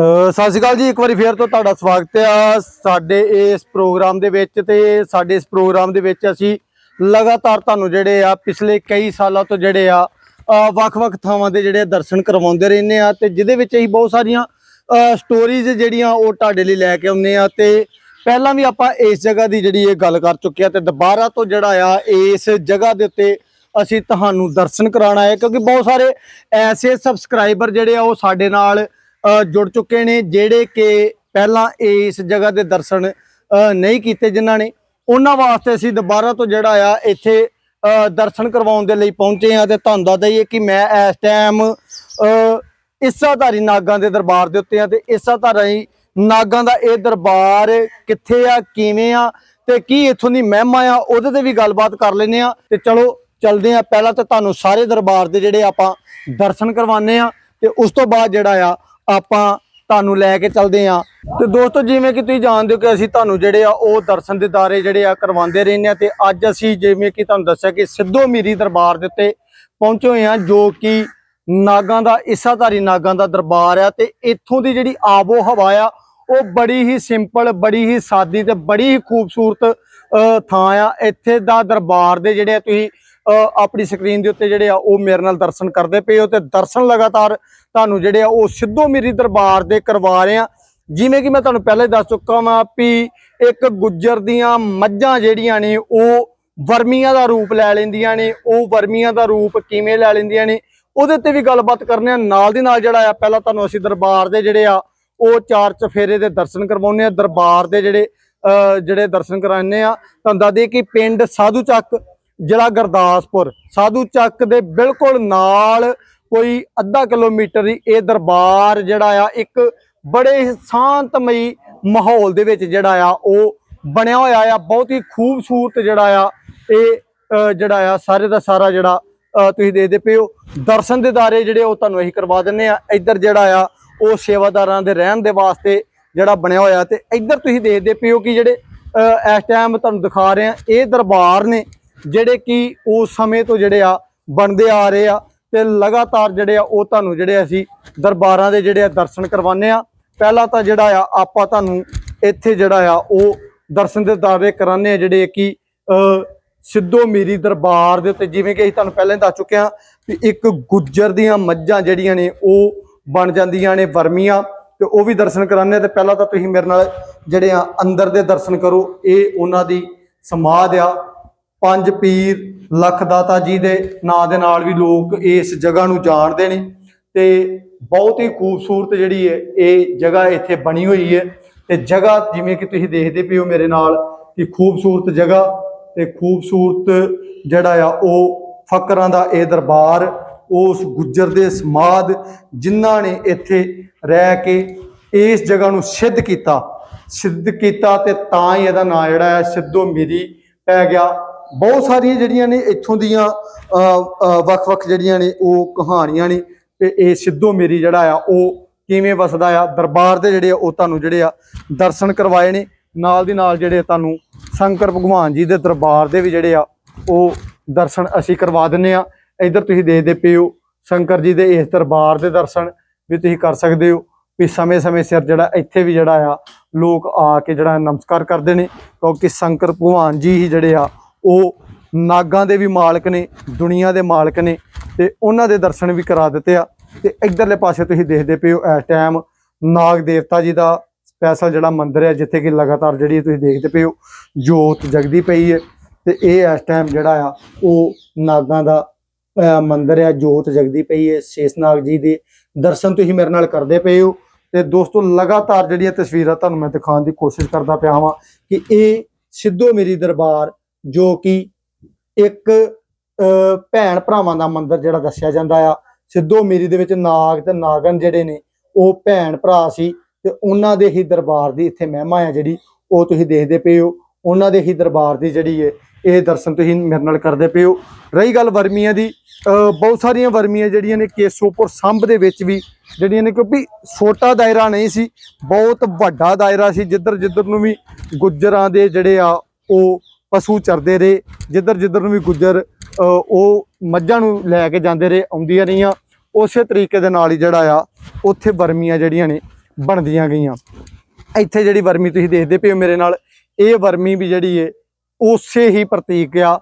ਸਤਿ ਸ਼੍ਰੀ ਅਕਾਲ ਜੀ, ਇੱਕ ਵਾਰੀ ਫੇਰ ਤੋਂ ਤੁਹਾਡਾ ਸਵਾਗਤ ਹੈ। ਸਾਡੇ ਇਸ ਪ੍ਰੋਗਰਾਮ ਦੇ ਵਿੱਚ ਤੇ ਸਾਡੇ ਇਸ ਪ੍ਰੋਗਰਾਮ ਦੇ ਵਿੱਚ ਅਸੀਂ ਲਗਾਤਾਰ ਤੁਹਾਨੂੰ ਜਿਹੜੇ ਆ, ਪਿਛਲੇ ਕਈ ਸਾਲਾਂ ਤੋਂ ਜਿਹੜੇ ਆ ਵੱਖ-ਵੱਖ ਥਾਵਾਂ ਦੇ ਜਿਹੜੇ ਦਰਸ਼ਨ ਕਰਵਾਉਂਦੇ ਰਹਿੰਦੇ ਆ ਤੇ ਜਿਹਦੇ ਵਿੱਚ ਅਸੀਂ ਬਹੁਤ ਸਾਰੀਆਂ ਸਟੋਰੀਜ਼ ਜਿਹੜੀਆਂ ਉਹ ਤੁਹਾਡੇ ਲਈ ਲੈ ਕੇ ਆਉਂਦੇ ਆ ਤੇ ਪਹਿਲਾਂ ਵੀ ਆਪਾਂ ਇਸ ਜਗ੍ਹਾ ਦੀ ਜਿਹੜੀ ਇਹ ਗੱਲ ਕਰ ਚੁੱਕੇ ਆ ਤੇ ਦੁਬਾਰਾ ਤੋਂ ਜਿਹੜਾ ਆ, ਇਸ ਜਗ੍ਹਾ ਦੇ ਉੱਤੇ ਅਸੀਂ ਤੁਹਾਨੂੰ ਦਰਸ਼ਨ ਕਰਾਉਣਾ ਹੈ ਕਿਉਂਕਿ ਬਹੁਤ ਸਾਰੇ ਐਸੇ ਸਬਸਕ੍ਰਾਈਬਰ ਜਿਹੜੇ ਆ ਉਹ ਸਾਡੇ ਨਾਲ ਜੁੜ ਚੁੱਕੇ ਨੇ, ਜਿਹੜੇ ਕਿ ਪਹਿਲਾਂ ਇਸ ਜਗ੍ਹਾ ਦੇ ਦਰਸ਼ਨ ਨਹੀਂ ਕੀਤੇ ਜਿਨ੍ਹਾਂ ਨੇ, ਉਹਨਾਂ ਵਾਸਤੇ ਅਸੀਂ ਦੁਬਾਰਾ ਤੋਂ ਜਿਹੜਾ ਆ, ਇੱਥੇ ਦਰਸ਼ਨ ਕਰਵਾਉਣ ਦੇ ਲਈ ਪਹੁੰਚੇ ਆ ਤੇ ਤੁਹਾਨੂੰ ਦੱਸ ਦਈਏ ਕਿ ਮੈਂ ਇਸ ਟਾਈਮ ਇਸਾਧਾਰੀ ਨਾਗਾਂ ਦੇ ਦਰਬਾਰ ਦੇ ਉੱਤੇ ਆ ਤੇ ਇਸਾਧਾਰੀ ਨਾਗਾਂ ਦਾ ਇਹ ਦਰਬਾਰ ਕਿੱਥੇ ਆ, ਕਿਵੇਂ ਆ ਤੇ ਕੀ ਇੱਥੋਂ ਦੀ ਮਹਿਮਾ ਆ, ਉਹਦੇ ਤੇ ਵੀ ਗੱਲਬਾਤ ਕਰ ਲੈਨੇ ਆ ਤੇ ਚਲੋ ਚਲਦੇ ਆ ਪਹਿਲਾਂ ਤਾਂ ਤੁਹਾਨੂੰ ਸਾਰੇ ਦਰਬਾਰ ਦੇ ਜਿਹੜੇ ਆਪਾਂ ਦਰਸ਼ਨ ਕਰਵਾਉਂਦੇ ਆ ਤੇ ਉਸ ਤੋਂ ਬਾਅਦ ਜਿਹੜਾ ਆ ਆਪਾਂ ਤੁਹਾਨੂੰ ਲੈ ਕੇ ਚੱਲਦੇ ਆ ਤੇ ਦੋਸਤੋ, ਜਿਵੇਂ ਕਿ ਤੁਸੀਂ ਜਾਣਦੇ ਹੋ ਕਿ ਅਸੀਂ ਤੁਹਾਨੂੰ ਜਿਹੜੇ ਆ, ਉਹ ਦਰਸ਼ਨ ਦਿਦਾਰੇ ਜਿਹੜੇ ਆ ਕਰਵਾਉਂਦੇ ਰਹਿੰਦੇ ਆ ਤੇ ਅੱਜ ਅਸੀਂ ਜਿਵੇਂ ਕਿ ਤੁਹਾਨੂੰ ਦੱਸਿਆ ਕਿ ਸਿੱਧੋ ਮੀਰੀ ਦਰਬਾਰ ਦੇ ਉੱਤੇ ਪਹੁੰਚੇ ਹੋਏ ਆ ਜੋ ਕਿ ਨਾਗਾਂ ਦਾ ਇਸਾਧਾਰੀ ਨਾਗਾਂ ਦਾ ਦਰਬਾਰ ਆ ਤੇ ਇੱਥੋਂ ਦੀ ਜਿਹੜੀ ਆਬੋ ਹਵਾ ਆ, ਉਹ ਬੜੀ ਹੀ ਸਿੰਪਲ, ਬੜੀ ਹੀ ਸਾਦੀ ਤੇ ਬੜੀ ਹੀ ਖੂਬਸੂਰਤ ਥਾਂ ਆ। ਇੱਥੇ ਦਾ ਦਰਬਾਰ ਦੇ ਜਿਹੜੇ ਆ ਤੁਸੀਂ ਆਪਣੀ ਸਕਰੀਨ ਦੇ ਉੱਤੇ ਜਿਹੜੇ ਆ, ਉਹ ਮੇਰੇ ਨਾਲ ਦਰਸ਼ਨ ਕਰਦੇ ਪਏ ਹੋ ਤੇ ਦਰਸ਼ਨ ਲਗਾਤਾਰ ਤੁਹਾਨੂੰ ਜਿਹੜੇ ਆ, ਉਹ ਸਿੱਧੋ ਮੇਰੀ ਦਰਬਾਰ ਦੇ ਕਰਵਾ ਰਹੇ ਆ। ਜਿਵੇਂ ਕਿ ਮੈਂ ਤੁਹਾਨੂੰ ਪਹਿਲਾਂ ਹੀ ਦੱਸ ਚੁੱਕਾ ਵਾਂ ਵੀ ਇੱਕ ਗੁੱਜਰ ਦੀਆਂ ਮੱਝਾਂ ਜਿਹੜੀਆਂ ਨੇ, ਉਹ ਵਰਮੀਆਂ ਦਾ ਰੂਪ ਲੈ ਲੈਂਦੀਆਂ ਨੇ, ਉਹ ਵਰਮੀਆਂ ਦਾ ਰੂਪ ਕਿਵੇਂ ਲੈ ਲੈਂਦੀਆਂ ਨੇ, ਉਹਦੇ ਤੇ ਵੀ ਗੱਲਬਾਤ ਕਰਨੇ ਆ। ਨਾਲ ਦੀ ਨਾਲ ਜਿਹੜਾ ਆ, ਪਹਿਲਾਂ ਤੁਹਾਨੂੰ ਅਸੀਂ ਦਰਬਾਰ ਦੇ ਜਿਹੜੇ ਆ, ਉਹ ਚਾਰ ਚਫੇਰੇ ਦੇ ਦਰਸ਼ਨ ਕਰਵਾਉਂਦੇ ਆ। ਦਰਬਾਰ ਦੇ ਜਿਹੜੇ ਜਿਹੜੇ ਦਰਸ਼ਨ ਕਰਾਉਂਦੇ ਆ। ਤੁਹਾਨੂੰ ਦੱਸ ਦਈਏ ਕਿ ਪਿੰਡ ਸਾਧੂ ਚੱਕ ਜ਼ਿਲ੍ਹਾ ਗੁਰਦਾਸਪੁਰ। ਸਾਧੂ ਚੱਕ ਦੇ ਬਿਲਕੁਲ ਨਾਲ ਕੋਈ ਅੱਧਾ ਕਿਲੋਮੀਟਰ ਦੀ ਇਹ ਦਰਬਾਰ ਜਿਹੜਾ ਆ, ਇੱਕ ਬੜੇ ਸ਼ਾਂਤਮਈ ਮਾਹੌਲ ਦੇ ਵਿੱਚ ਜਿਹੜਾ ਆ, ਉਹ ਬਣਿਆ ਹੋਇਆ ਆ। ਬਹੁਤ ਹੀ ਖੂਬਸੂਰਤ ਜਿਹੜਾ ਆ, ਇਹ ਜਿਹੜਾ ਆ, ਸਾਰੇ ਦਾ ਸਾਰਾ ਜਿਹੜਾ ਤੁਸੀਂ ਦੇਖਦੇ ਪਏ ਹੋ। ਦਰਸ਼ਨ ਦਿਦਾਰੇ ਜਿਹੜੇ ਉਹ ਤੁਹਾਨੂੰ ਅਸੀਂ ਕਰਵਾ ਦਿੰਨੇ ਆ। ਇੱਧਰ ਜਿਹੜਾ ਆ, ਉਹ ਸੇਵਾਦਾਰਾਂ ਦੇ ਰਹਿਣ ਦੇ ਵਾਸਤੇ ਜਿਹੜਾ ਬਣਿਆ ਹੋਇਆ ਤੇ ਇੱਧਰ ਤੁਸੀਂ ਦੇਖਦੇ ਪਏ ਹੋ ਕਿ ਜਿਹੜੇ ਇਸ ਟਾਈਮ ਤੁਹਾਨੂੰ ਦਿਖਾ ਰਹੇ ਆ, ਇਹ ਦਰਬਾਰ ਨੇ ਜਿਹੜੇ ਕਿ ਉਸ ਸਮੇਂ ਤੋਂ ਜਿਹੜੇ ਆ ਬਣਦੇ ਆ ਰਹੇ ਆ ਤੇ ਲਗਾਤਾਰ ਜਿਹੜੇ ਆ ਉਹ ਤੁਹਾਨੂੰ ਜਿਹੜੇ ਅਸੀਂ ਦਰਬਾਰਾਂ ਦੇ ਜਿਹੜੇ ਆ ਦਰਸ਼ਨ ਕਰਵਾਉਂਦੇ ਆ। ਪਹਿਲਾਂ ਤਾਂ ਜਿਹੜਾ ਆ ਆਪਾਂ ਤੁਹਾਨੂੰ ਇੱਥੇ ਜਿਹੜਾ ਆ ਉਹ ਦਰਸ਼ਨ ਦੇ ਦਾਅਵੇ ਕਰਾਉਂਦੇ ਆ ਜਿਹੜੇ ਕਿ ਸਿੱਧੋ ਮੀਰੀ ਦਰਬਾਰ ਦੇ ਉੱਤੇ ਜਿਵੇਂ ਕਿ ਅਸੀਂ ਤੁਹਾਨੂੰ ਪਹਿਲਾਂ ਹੀ ਦੱਸ ਚੁੱਕੇ ਹਾਂ ਕਿ ਇੱਕ ਗੁੱਜਰ ਦੀਆਂ ਮੱਝਾਂ ਜਿਹੜੀਆਂ ਨੇ ਉਹ ਬਣ ਜਾਂਦੀਆਂ ਨੇ ਵਰਮੀਆਂ ਤੇ ਉਹ ਵੀ ਦਰਸ਼ਨ ਕਰਾਉਂਦੇ ਆ ਤੇ ਪਹਿਲਾਂ ਤਾਂ ਤੁਸੀਂ ਮੇਰੇ ਨਾਲ ਜਿਹੜੇ ਆ ਅੰਦਰ ਦੇ ਦਰਸ਼ਨ ਕਰੋ, ਇਹ ਉਹਨਾਂ ਦੀ ਸਮਾਧ ਆ। ਪੰਜ ਪੀਰ ਲੱਖ ਦਾਤਾ ਜੀ ਦੇ ਨਾਂ ਦੇ ਨਾਲ ਵੀ ਲੋਕ ਇਸ ਜਗ੍ਹਾ ਨੂੰ ਜਾਣਦੇ ਨੇ ਤੇ ਬਹੁਤ ਹੀ ਖੂਬਸੂਰਤ ਜਿਹੜੀ ਹੈ, ਇਹ ਜਗ੍ਹਾ ਇੱਥੇ ਬਣੀ ਹੋਈ ਹੈ। ਤੇ ਜਗ੍ਹਾ ਜਿਵੇਂ ਕਿ ਤੁਸੀਂ ਦੇਖਦੇ ਪਏ ਹੋ ਮੇਰੇ ਨਾਲ ਕਿ ਖੂਬਸੂਰਤ ਜਗ੍ਹਾ ਤੇ ਖੂਬਸੂਰਤ ਜਿਹੜਾ ਆ, ਉਹ ਫਕਰਾਂ ਦਾ ਇਹ ਦਰਬਾਰ, ਉਸ ਗੁੱਜਰ ਦੇ ਸਮਾਦ ਜਿਨ੍ਹਾਂ ਨੇ ਇੱਥੇ ਰਹਿ ਕੇ ਇਸ ਜਗ੍ਹਾ ਨੂੰ ਸਿੱਧ ਕੀਤਾ। ਸਿੱਧ ਕੀਤਾ ਤੇ ਤਾਂ ਹੀ ਇਹਦਾ ਨਾਂ ਜਿਹੜਾ ਹੈ, ਸਿੱਧੋ ਮੀਰੀ ਪੈ ਗਿਆ। ਬਹੁਤ ਸਾਰੀਆਂ ਜਿਹੜੀਆਂ ਨੇ ਇੱਥੋਂ ਦੀਆਂ ਵੱਖ-ਵੱਖ ਜਿਹੜੀਆਂ ਨੇ ਉਹ ਕਹਾਣੀਆਂ ਨੇ। ਤੇ ਇਹ ਸਿੱਧੋ ਮੇਰੀ ਜਿਹੜਾ ਆ, ਉਹ ਕਿਵੇਂ ਵਸਦਾ ਆ, ਦਰਬਾਰ ਦੇ ਜਿਹੜੇ ਆ, ਉਹ ਤੁਹਾਨੂੰ ਜਿਹੜੇ ਆ ਦਰਸ਼ਨ ਕਰਵਾਏ ਨੇ। ਨਾਲ ਦੀ ਨਾਲ ਜਿਹੜੇ ਤੁਹਾਨੂੰ ਸ਼ੰਕਰ ਭਗਵਾਨ ਜੀ ਦੇ ਦਰਬਾਰ ਦੇ ਵੀ ਜਿਹੜੇ ਆ, ਉਹ ਦਰਸ਼ਨ ਅਸੀਂ ਕਰਵਾ ਦਿੰਨੇ ਆ। ਇੱਧਰ ਤੁਸੀਂ ਦੇਖਦੇ ਪਏ ਹੋ, ਸ਼ੰਕਰ ਜੀ ਦੇ ਇਸ ਦਰਬਾਰ ਦੇ ਦਰਸ਼ਨ ਵੀ ਤੁਸੀਂ ਕਰ ਸਕਦੇ ਹੋ। ਵੀ ਸਮੇਂ-ਸਮੇਂ ਸਿਰ ਜਿਹੜਾ ਇੱਥੇ ਵੀ ਜਿਹੜਾ ਆ, ਲੋਕ ਆ ਕੇ ਜਿਹੜਾ ਨਮਸਕਾਰ ਕਰਦੇ ਨੇ। ਕਿਉਂਕਿ ਸ਼ੰਕਰ ਭਗਵਾਨ ਜੀ ਹੀ ਜਿਹੜੇ ਆ ਉਹ ਨਾਗਾਂ ਦੇ ਵੀ ਮਾਲਕ ਨੇ ਦੁਨੀਆ ਦੇ ਮਾਲਕ ਨੇ ਤੇ ਉਹਨਾਂ ਦੇ ਦਰਸ਼ਨ ਵੀ ਕਰਾ ਦਿੱਤੇ ਆ। ਤੇ ਇਧਰਲੇ ਪਾਸੇ ਤੁਸੀਂ ਦੇਖਦੇ ਪਏ ਹੋ ਇਸ ਟਾਈਮ ਨਾਗ ਦੇਵਤਾ ਜੀ ਦਾ ਸਪੈਸ਼ਲ ਜਿਹੜਾ ਮੰਦਿਰ ਹੈ ਜਿੱਥੇ ਕਿ ਲਗਾਤਾਰ ਜਿਹੜੀ ਤੁਸੀਂ ਦੇਖਦੇ ਪਏ ਹੋ ਜੋਤ ਜਗਦੀ ਪਈ ਹੈ ਤੇ ਇਹ ਇਸ ਟਾਈਮ ਜਿਹੜਾ ਆ ਉਹ ਨਾਗਾਂ ਦਾ ਅਹ, ਮੰਦਿਰ ਹੈ ਜੋਤ ਜਗਦੀ ਪਈ ਹੈ। ਸ਼ੇਸ਼ਨਾਗ ਜੀ ਦੇ ਦਰਸ਼ਨ ਤੁਸੀਂ ਮੇਰੇ ਨਾਲ ਕਰਦੇ ਪਏ ਹੋ ਤੇ ਦੋਸਤੋ ਲਗਾਤਾਰ ਜਿਹੜੀਆਂ ਤਸਵੀਰਾਂ ਤੁਹਾਨੂੰ ਮੈਂ ਦਿਖਾਉਣ ਦੀ ਕੋਸ਼ਿਸ਼ ਕਰਦਾ ਪਿਆ ਹਾਂ ਕਿ ਇਹ ਸਿੱਧੋ ਮੇਰੀ ਦਰਬਾਰ ਜੋ ਕਿ ਇੱਕ ਅਹ, ਭੈਣ ਭਰਾਵਾਂ ਦਾ ਮੰਦਿਰ ਜਿਹੜਾ ਦੱਸਿਆ ਜਾਂਦਾ ਆ। ਸਿੱਧੋ ਮੇਰੀ ਦੇ ਵਿੱਚ ਨਾਗ ਤੇ ਨਾਗਨ ਜਿਹੜੇ ਨੇ ਉਹ ਭੈਣ ਭਰਾ ਸੀ ਤੇ ਉਹਨਾਂ ਦੇ ਹੀ ਦਰਬਾਰ ਦੀ ਇੱਥੇ ਮਹਿਮਾ ਆ ਜਿਹੜੀ ਉਹ ਤੁਸੀਂ ਦੇਖਦੇ ਪਏ ਹੋ। ਉਹਨਾਂ ਦੇ ਹੀ ਦਰਬਾਰ ਦੀ ਜਿਹੜੀ ਹੈ ਇਹ ਦਰਸ਼ਨ ਤੁਸੀਂ ਮੇਰੇ ਨਾਲ ਕਰਦੇ ਪਏ ਹੋ। ਰਹੀ ਗੱਲ ਵਰਮੀਆਂ ਦੀ ਅਹ, ਬਹੁਤ ਸਾਰੀਆਂ ਵਰਮੀਆਂ ਜਿਹੜੀਆਂ ਨੇ ਕੇਸੋਪੁਰ ਸੰਭ ਦੇ ਵਿੱਚ ਵੀ ਜਿਹੜੀਆਂ ਨੇ ਕਿਉਂਕਿ ਛੋਟਾ ਦਾਇਰਾ ਨਹੀਂ ਸੀ ਬਹੁਤ ਵੱਡਾ ਦਾਇਰਾ ਸੀ। ਜਿੱਧਰ ਜਿੱਧਰ ਨੂੰ ਵੀ ਗੁੱਜਰਾਂ ਦੇ ਜਿਹੜੇ ਆ ਉਹ ਪਸ਼ੂ ਚਰਦੇ ਰਹੇ ਜਿੱਧਰ ਜਿੱਧਰ ਨੂੰ ਵੀ ਗੁੱਜਰ ਉਹ ਮੱਝਾਂ ਨੂੰ ਲੈ ਕੇ ਜਾਂਦੇ ਰਹੇ, ਆਉਂਦੀਆਂ ਰਹੀਆਂ। ਉਸੇ ਤਰੀਕੇ ਦੇ ਨਾਲ ਹੀ ਜਿਹੜਾ ਆ, ਉੱਥੇ ਵਰਮੀਆਂ ਜਿਹੜੀਆਂ ਨੇ, ਬਣਦੀਆਂ ਗਈਆਂ। ਇੱਥੇ ਜਿਹੜੀ ਵਰਮੀ ਤੁਸੀਂ ਦੇਖਦੇ ਪਏ ਹੋ ਮੇਰੇ ਨਾਲ, ਇਹ ਵਰਮੀ ਵੀ ਜਿਹੜੀ ਏ, ਉਸੇ ਹੀ ਪ੍ਰਤੀਕ ਆ।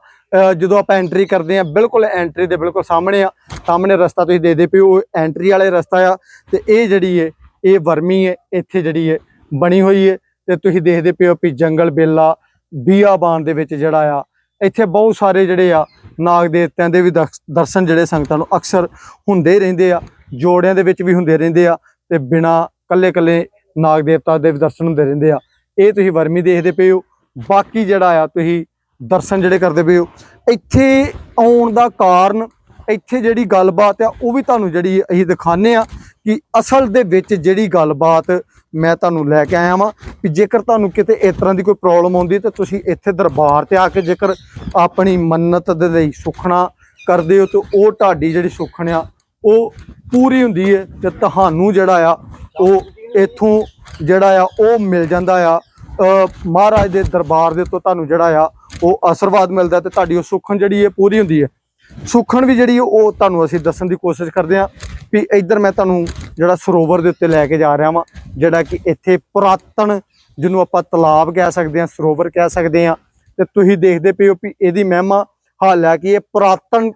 ਜਦੋਂ ਆਪਾਂ ਐਂਟਰੀ ਕਰਦੇ ਆ ਬਿਲਕੁਲ ਐਂਟਰੀ ਦੇ ਬਿਲਕੁਲ ਸਾਹਮਣੇ ਆ, ਸਾਹਮਣੇ ਰਸਤਾ ਤੁਸੀਂ ਦੇਖਦੇ ਪਏ ਹੋ ਐਂਟਰੀ ਵਾਲੇ ਰਸਤਾ ਆ। ਤੇ ਇਹ ਜਿਹੜੀ ਏ, ਇਹ ਵਰਮੀ ਏ, ਇੱਥੇ ਜਿਹੜੀ ਏ, ਬਣੀ ਹੋਈ ਏ। ਤੇ ਤੁਸੀਂ ਦੇਖਦੇ ਪਏ ਹੋ ਵੀ ਜੰਗਲ ਬੇਲਾ ਬੀਆਬਾਨ ਦੇ ਵਿੱਚ ਜਿਹੜਾ ਆ, ਇੱਥੇ ਬਹੁਤ ਸਾਰੇ ਜਿਹੜੇ ਆ, ਨਾਗ ਦੇਵਤਿਆਂ ਦੇ ਵੀ ਦਰਸ- ਦਰਸ਼ਨ ਜਿਹੜੇ ਸੰਗਤਾਂ ਨੂੰ ਅਕਸਰ ਹੁੰਦੇ ਰਹਿੰਦੇ ਆ, ਜੋੜਿਆਂ ਦੇ ਵਿੱਚ ਵੀ ਹੁੰਦੇ ਰਹਿੰਦੇ ਆ ਤੇ ਬਿਨਾ ਕੱਲੇ ਕੱਲੇ ਨਾਗ ਦੇਵਤਾ ਦੇ ਵੀ ਦਰਸ਼ਨ ਹੁੰਦੇ ਰਹਿੰਦੇ ਆ। ਇਹ ਤੁਸੀਂ ਵਰਮੀ ਦੇਖਦੇ ਪਏ ਹੋ, ਬਾਕੀ ਜਿਹੜਾ ਆ ਤੁਸੀਂ ਦਰਸ਼ਨ ਜਿਹੜੇ ਕਰਦੇ ਪਏ ਹੋ, ਇੱਥੇ ਆਉਣ ਦਾ ਕਾਰਨ, ਇੱਥੇ ਜਿਹੜੀ ਗੱਲਬਾਤ ਆ, ਉਹ ਵੀ ਤੁਹਾਨੂੰ ਜਿਹੜੀ ਅਸੀਂ ਦਿਖਾਣੇ ਆ ਕਿ ਅਸਲ ਦੇ ਵਿੱਚ ਜਿਹੜੀ ਗੱਲਬਾਤ ਮੈਂ ਤੁਹਾਨੂੰ ਲੈ ਕੇ ਆਇਆ ਵਾਂ ਕਿ ਜੇਕਰ ਤੁਹਾਨੂੰ ਕਿਤੇ ਇਸ ਤਰ੍ਹਾਂ ਦੀ ਕੋਈ ਪ੍ਰੋਬਲਮ ਆਉਂਦੀ ਤਾਂ ਤੁਸੀਂ ਇੱਥੇ ਦਰਬਾਰ ਤੇ ਆ ਕੇ ਜੇਕਰ ਆਪਣੀ ਮੰਨਤ ਦੇ ਲਈ ਸੁਖਣਾ ਕਰਦੇ ਹੋ ਤਾਂ ਉਹ ਤੁਹਾਡੀ ਜਿਹੜੀ ਸੁਖਣ ਆ, ਉਹ ਪੂਰੀ ਹੁੰਦੀ ਹੈ ਤੇ ਤੁਹਾਨੂੰ ਜਿਹੜਾ ਆ, ਉਹ ਇਥੋਂ ਜਿਹੜਾ ਆ, ਉਹ ਮਿਲ ਜਾਂਦਾ ਆ। ਮਹਾਰਾਜ ਦੇ ਦਰਬਾਰ ਦੇ ਤੋਂ ਤੁਹਾਨੂੰ ਜਿਹੜਾ ਆ, ਉਹ ਆਸ਼ੀਰਵਾਦ ਮਿਲਦਾ ਤੇ ਤੁਹਾਡੀ ਉਹ ਸੁਖਣ ਜਿਹੜੀ ਹੈ ਪੂਰੀ ਹੁੰਦੀ ਹੈ ਸੁਖਣ ਵੀ ਜਿਹੜੀ ਉਹ ਤੁਹਾਨੂੰ ਅਸੀਂ ਦੱਸਣ ਦੀ ਕੋਸ਼ਿਸ਼ ਕਰਦੇ ਹਾਂ ਵੀ ਇੱਧਰ ਮੈਂ ਤੁਹਾਨੂੰ ਜਿਹੜਾ ਸਰੋਵਰ ਦੇ ਉੱਤੇ ਲੈ ਕੇ ਜਾ ਰਿਹਾ ਵਾਂ, ਜਿਹੜਾ ਕਿ ਇੱਥੇ ਪੁਰਾਤਨ ਜਿਹਨੂੰ ਆਪਾਂ ਤਲਾਬ ਕਹਿ ਸਕਦੇ ਹਾਂ, ਸਰੋਵਰ ਕਹਿ ਸਕਦੇ ਹਾਂ। ਤੇ ਤੁਸੀਂ ਦੇਖਦੇ ਪਏ ਹੋ ਵੀ ਇਹਦੀ ਮਹਿਮਾ ਹਾਲਾਂਕਿ ਇਹ ਪੁਰਾਤਨ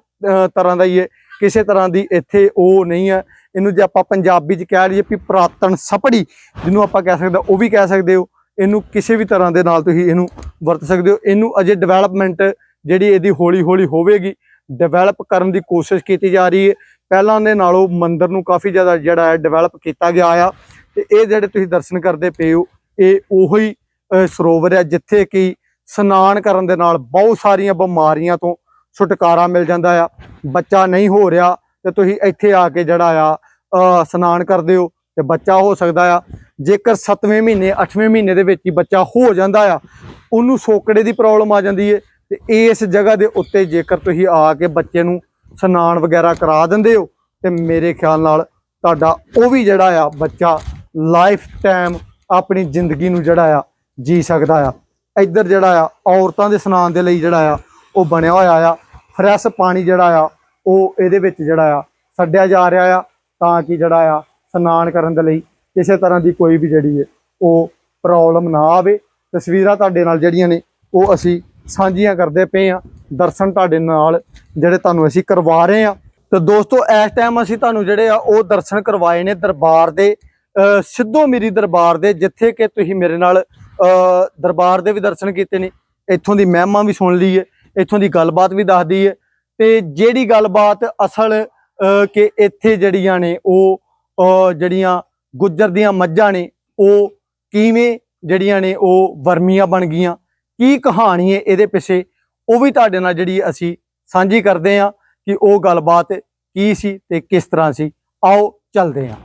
ਤਰ੍ਹਾਂ ਦਾ ਹੀ ਹੈ, ਕਿਸੇ ਤਰ੍ਹਾਂ ਦੀ ਇੱਥੇ ਉਹ ਨਹੀਂ ਹੈ। ਇਹਨੂੰ ਜੇ ਆਪਾਂ ਪੰਜਾਬੀ ਚ ਕਹਿ ਲਈਏ ਵੀ ਪੁਰਾਤਨ ਸਪੜੀ ਜਿਹਨੂੰ ਆਪਾਂ ਕਹਿ ਸਕਦੇ ਉਹ ਵੀ ਕਹਿ ਸਕਦੇ ਹੋ। ਇਹਨੂੰ ਕਿਸੇ ਵੀ ਤਰ੍ਹਾਂ ਦੇ ਨਾਲ ਤੁਸੀਂ ਇਹਨੂੰ ਵਰਤ ਸਕਦੇ ਹੋ। ਇਹਨੂੰ ਅਜੇ ਡਿਵੈਲਪਮੈਂਟ ਜਿਹੜੀ ਇਹਦੀ ਹੌਲੀ ਹੌਲੀ ਹੋਵੇਗੀ ਡਿਵੈਲਪ ਕਰਨ ਦੀ ਕੋਸ਼ਿਸ਼ ਕੀਤੀ ਜਾ ਰਹੀ ਹੈ। ਪਹਿਲਾਂ ਦੇ ਨਾਲੋਂ ਮੰਦਿਰ ਨੂੰ ਕਾਫੀ ਜ਼ਿਆਦਾ ਜਿਹੜਾ ਹੈ ਡਿਵੈਲਪ ਕੀਤਾ ਗਿਆ ਆ। ਤੇ ਇਹ ਜਿਹੜੇ ਤੁਸੀਂ ਦਰਸ਼ਨ ਕਰਦੇ ਪਏ ਹੋ, ਇਹ ਉਹੀ ਸਰੋਵਰ ਹੈ ਜਿੱਥੇ ਕਿ ਇਸ਼ਨਾਨ ਕਰਨ ਦੇ ਨਾਲ ਬਹੁਤ ਸਾਰੀਆਂ ਬਿਮਾਰੀਆਂ ਤੋਂ ਛੁਟਕਾਰਾ ਮਿਲ ਜਾਂਦਾ ਆ। ਬੱਚਾ ਨਹੀਂ ਹੋ ਰਿਹਾ ਤੇ ਤੁਸੀਂ ਇੱਥੇ ਆ ਕੇ ਜਿਹੜਾ ਆ ਇਸ਼ਨਾਨ ਕਰਦੇ ਹੋ ਤੇ ਬੱਚਾ ਹੋ ਸਕਦਾ ਆ। ਜੇਕਰ 7ਵੇਂ ਮਹੀਨੇ 8ਵੇਂ ਮਹੀਨੇ ਦੇ ਵਿੱਚ ਹੀ ਬੱਚਾ ਹੋ ਜਾਂਦਾ ਆ, ਉਹਨੂੰ ਸੋਕੜੇ ਦੀ ਪ੍ਰੋਬਲਮ ਆ ਜਾਂਦੀ ਹੈ ਤੇ ਇਸ ਜਗ੍ਹਾ ਦੇ ਉੱਤੇ ਜੇਕਰ ਤੁਸੀਂ ਆ ਕੇ ਬੱਚੇ ਨੂੰ ਸਨਾਨ ਵਗੈਰਾ ਕਰਾ ਦਿੰਦੇ ਹੋ ਤੇ ਮੇਰੇ ਖਿਆਲ ਨਾਲ ਤੁਹਾਡਾ ਉਹ ਵੀ ਜਿਹੜਾ ਆ ਬੱਚਾ ਲਾਈਫ ਟਾਈਮ ਆਪਣੀ ਜ਼ਿੰਦਗੀ ਨੂੰ ਜਿਹੜਾ ਆ ਜੀ ਸਕਦਾ ਆ। ਇੱਧਰ ਜਿਹੜਾ ਆ ਔਰਤਾਂ ਦੇ ਸਨਾਨ ਦੇ ਲਈ ਜਿਹੜਾ ਆ ਉਹ ਬਣਿਆ ਹੋਇਆ ਆ। ਫਰੈਸ਼ ਪਾਣੀ ਜਿਹੜਾ ਆ ਉਹ ਇਹਦੇ ਵਿੱਚ ਜਿਹੜਾ ਆ ਛੱਡਿਆ ਜਾ ਰਿਹਾ ਆ ਤਾਂ ਕਿ ਜਿਹੜਾ ਆ ਸਨਾਨ ਕਰਨ ਦੇ ਲਈ ਕਿਸੇ ਤਰ੍ਹਾਂ ਦੀ ਕੋਈ ਵੀ ਜਿਹੜੀ ਹੈ ਉਹ ਪ੍ਰੋਬਲਮ ਨਾ ਆਵੇ। ਤਸਵੀਰਾਂ ਤੁਹਾਡੇ ਨਾਲ ਜਿਹੜੀਆਂ ਨੇ ਉਹ ਅਸੀਂ ਸਾਂਝੀਆਂ ਕਰਦੇ ਪਏ ਆ ਦਰਸ਼ਨ ਤੁਹਾਡੇ ਨਾਲ, ਜਿਹੜੇ ਤੁਹਾਨੂੰ ਅਸੀਂ ਕਰਵਾ ਰਹੇ ਆ ਤੇ ਦੋਸਤੋ, ਇਸ ਟਾਈਮ ਅਸੀਂ ਤੁਹਾਨੂੰ ਜਿਹੜੇ ਆ, ਉਹ ਦਰਸ਼ਨ ਕਰਵਾਏ ਨੇ ਦਰਬਾਰ ਦੇ ਸਿੱਧੋ ਮੇਰੀ ਦਰਬਾਰ ਦੇ, ਜਿੱਥੇ ਕਿ ਤੁਸੀਂ ਮੇਰੇ ਨਾਲ ਦਰਬਾਰ ਦੇ ਵੀ ਦਰਸ਼ਨ ਕੀਤੇ ਨੇ। ਇੱਥੋਂ ਦੀ ਮਹਿਮਾ ਵੀ ਸੁਣ ਲਈ ਹੈ, ਇੱਥੋਂ ਦੀ ਗੱਲਬਾਤ ਵੀ ਦੱਸਦੀ ਹੈ। ਤੇ ਜਿਹੜੀ ਗੱਲਬਾਤ ਅਸਲ ਕਿ ਇੱਥੇ ਜਿਹੜੀਆਂ ਨੇ, ਉਹ ਜਿਹੜੀਆਂ ਗੁੱਜਰ ਦੀਆਂ ਮੱਝਾਂ ਨੇ, ਉਹ ਕਿਵੇਂ ਜਿਹੜੀਆਂ ਨੇ, ਉਹ ਵਰਮੀਆਂ ਬਣ ਗਈਆਂ। ਕੀ ਕਹਾਣੀ ਹੈ ਇਹਦੇ ਪਿੱਛੇ, ਉਹ ਵੀ ਤੁਹਾਡੇ ਨਾਲ ਜਿਹੜੀ ਅਸੀਂ ਸਾਂਝੀ ਕਰਦੇ ਹਾਂ ਕਿ ਉਹ ਗੱਲਬਾਤ ਕੀ ਸੀ ਤੇ ਕਿਸ ਤਰ੍ਹਾਂ ਸੀ। ਆਓ ਚੱਲਦੇ ਹਾਂ।